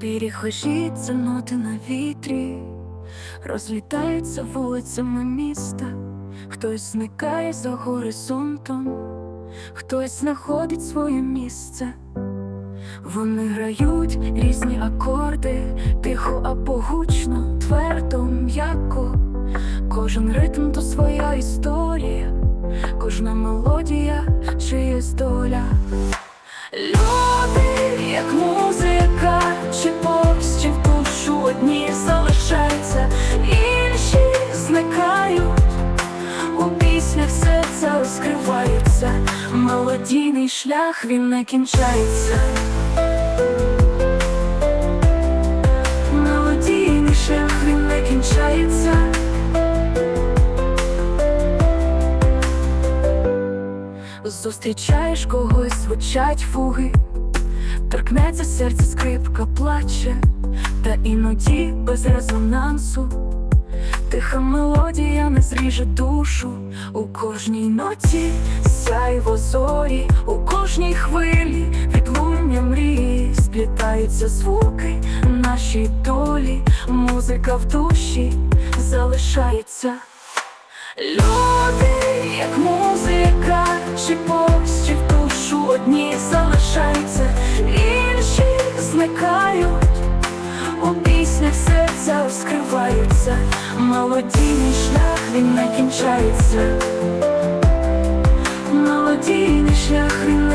Білі ноти на вітрі, розлітаються вулицями міста, хтось зникає за горизонтом, хтось знаходить своє місце. Вони грають різні акорди, тихо або гучно, твердо, м'яко. Кожен ритм то своя історія, кожна мелодія чиясь доля. Серця розкриваються, мелодійний шлях він не кінчається. Мелодійний шлях він не кінчається. Зустрічаєш когось, звучать фуги, торкнеться серце, скрипка плаче, та іноді без резонансу, тиха мелодія не зріже душу, у кожній ноті сяйво зорі, у кожній хвилі відлуння мрії, сплітаються звуки нашій долі, музика в душі залишається. Люди, як музика, чи повз, в душу одні залишаються, розкриваються, молодійний шлях він не кінчається, молодійний шлях він не.